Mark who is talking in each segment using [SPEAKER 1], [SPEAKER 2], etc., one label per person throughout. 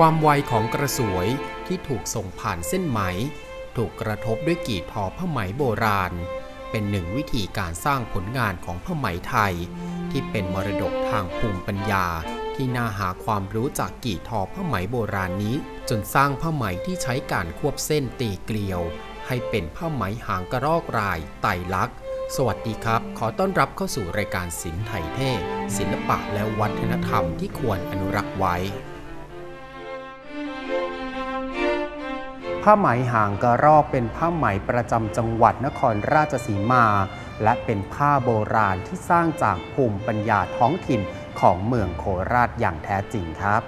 [SPEAKER 1] ความไวของกระสวยที่ถูกส่งผ่านเส้นไหม ถูกกระทบด้วยกี่ทอผ้าไหมโบราณ เป็นหนึ่งวิธีการสร้างผลงานของผ้าไหมไทย ที่เป็นมรดกทางภูมิปัญญา ที่น่าหาความรู้จากกี่ทอผ้าไหมโบราณนี้ จนสร้างผ้าไหมที่ใช้การควบเส้นตีเกลียว ให้เป็นผ้าไหมหางกระรอกรายไตลักษณ์สวัสดีครับ ขอต้อนรับเข้าสู่รายการศิลป์ไทยเทศศิลปะและวัฒนธรรมที่ควรอนุรักษ์ไว้ ผ้าไหมหางกระรอกเป็นผ้าไหมประจำจังหวัดนครราชสีมา และเป็นผ้าโบราณที่สร้างจากภูมิปัญญาท้องถิ่นของเมืองโคราชอย่างแท้จริงครับ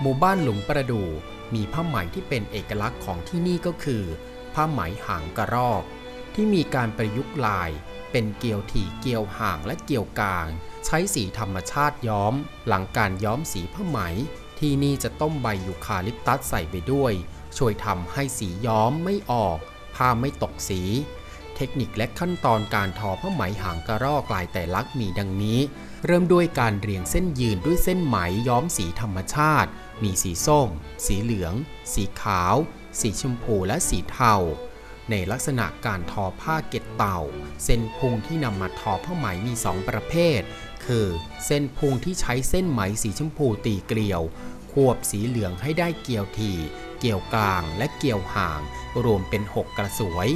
[SPEAKER 1] หมู่บ้านหลุงประดู่มีผ้าไหมที่เป็นเอกลักษณ์ของที่นี่ก็คือ ผ้าไหมหางกระรอก ที่มีการประยุกต์ลาย เป็นเกลียวถี่เกลียวห่างและเกลียวกลาง ใช้สีธรรมชาติย้อม หลังการย้อมสีผ้าไหม ที่นี่จะต้มใบยูคาลิปตัสใส่ไปด้วย ช่วยทำให้สีย้อมไม่ออก ผ้าไม่ตกสี เทคนิคและขั้นตอนการทอผ้าไหมหางกระรอกลายแต่ลักษณ์มีดังนี้ เริ่มด้วยการเรียงเส้นยืนด้วยเส้นไหมย้อมสีธรรมชาติ มีสีส้ม สีเหลือง สีขาว สีชมพูและสีเทา ในลักษณะการทอผ้าเก็ดเต่า เส้นพุงที่นำมาทอผ้าไหมมีสองประเภท คือ เส้นพุงที่ใช้เส้นไหมสีชมพูตีเกลียว ควบสีเหลืองให้ได้เกลียวที เกลียวกลางและเกลียวห่าง รวมเป็น 6 กระสวย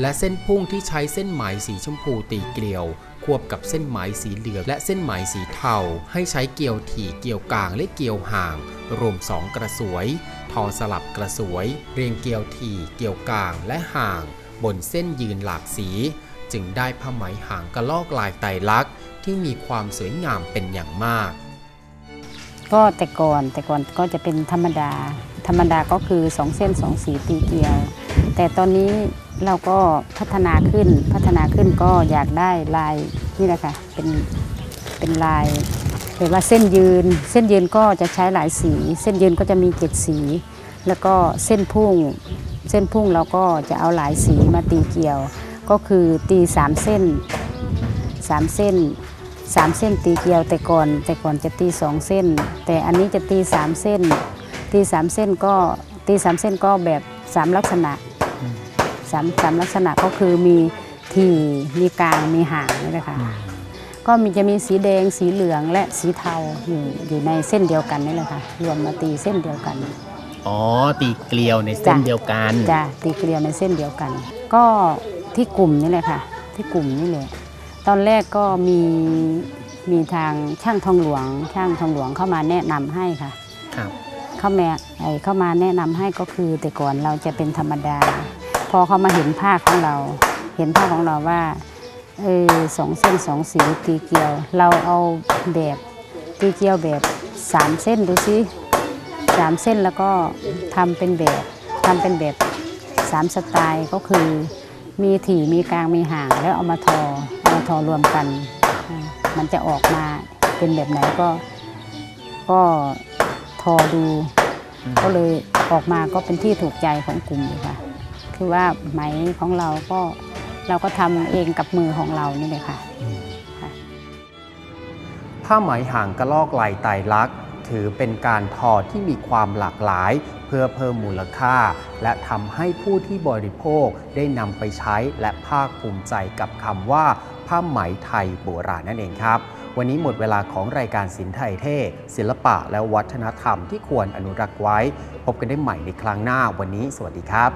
[SPEAKER 1] และเส้นพุ่งที่ใช้เส้นไหมสีชมพูตีเกลียวควบกับเส้นไหมสีเหลืองและเส้นไหมสีเทาให้ใช้เกลียวถี่เกลียวกลางและเกลียวห่าง รวม 2 กระสวย ทอสลับกระสวย เรียงเกลียวถี่เกลียวกลางและห่าง บนเส้นยืนหลากสี จึงได้ผ้าไหมหางกระลอกลายไตรลักษณ์ที่มีความสวยงามเป็นอย่างมาก
[SPEAKER 2] ก็แต่ก่อนแต่ก่อนก็จะเป็นธรรมดา ธรรมดาก็คือสองเส้นสองสีตีเกลียว แต่ตอนนี้เราก็พัฒนาขึ้นพัฒนาขึ้นก็อยากได้ลายนี่แหละค่ะเป็นเป็นลายเรียกว่าเส้นยืน เส้นยืนก็จะใช้หลายสี เส้นยืนก็จะมีเจ็ดสี แล้วก็เส้นพุ่ง เส้นพุ่งเราก็จะเอาหลายสีมาตีเกลียว ก็คือตีสามเส้นสามเส้นสามเส้นตีเกลียวแต่ก่อน แต่ก่อนจะตีสองเส้น แต่อันนี้จะตีสามเส้น ตีสามเส้นก็ตีสามเส้นก็แบบสามลักษณะ สามสามลักษณะก็คือมีทีมีกลางมีห่างนี่แหละค่ะก็มีจะมีสีแดงสีเหลืองและสีเทาอยู่อยู่ในเส้นเดียวกันนี่แหละค่ะรวมมาตีเส้นเดียวกัน
[SPEAKER 3] อ๋อตีเกลียวในเส้น
[SPEAKER 2] จ้ะ
[SPEAKER 3] เดียวกัน
[SPEAKER 2] จะตีเกลียวในเส้นเดียวกัน ก็ที่กลุ่มนี่แหละค่ะ ที่กลุ่มนี่แหละตอนแรกก็มีมีทางช่างทองหลวง ช่างทองหลวงเข้ามาแนะนำให้ค่ะ
[SPEAKER 3] ครับ
[SPEAKER 2] เข้ามาไอ้เข้ามาแนะนำให้ก็คือแต่ก่อนเราจะเป็นธรรมดา พอเขามาเห็นผ้าของเรา เห็นผ้าของเราว่าเออสองเส้นสองสีตีเกียว เราเอาแบบตีเกียวแบบสามเส้นดูซิสามเส้นแล้วก็ทำเป็นแบบทำเป็นแบบสามสไตล์ก็คือมีถี่มีกลางมีห่างแล้วเอามาทอเอามาทอรวมกัน มันจะออกมาเป็นแบบไหนก็ก็ทอดู ก็เลยออกมาก็เป็นที่ถูกใจของกลุ่มเลยค่ะ คือว่าไหมของเราก็เราก็ทำเองกับมือของเรานี่เลยค่ะ
[SPEAKER 1] ผ้าไหมหางกระลอกลายไตรลักษณ์ถือเป็นการทอที่มีความหลากหลาย เพื่อเพิ่มมูลค่า และทำให้ผู้ที่บริโภคได้นำไปใช้และภาคภูมิใจกับคำว่า ผ้าไหมไทยโบราณนั่นเองครับ วันนี้หมดเวลาของรายการสินไทยเท่ศิลปะและวัฒนธรรมที่ควรอนุรักษ์ไว้ พบกันได้ใหม่ในครั้งหน้าวันนี้ สวัสดีครับ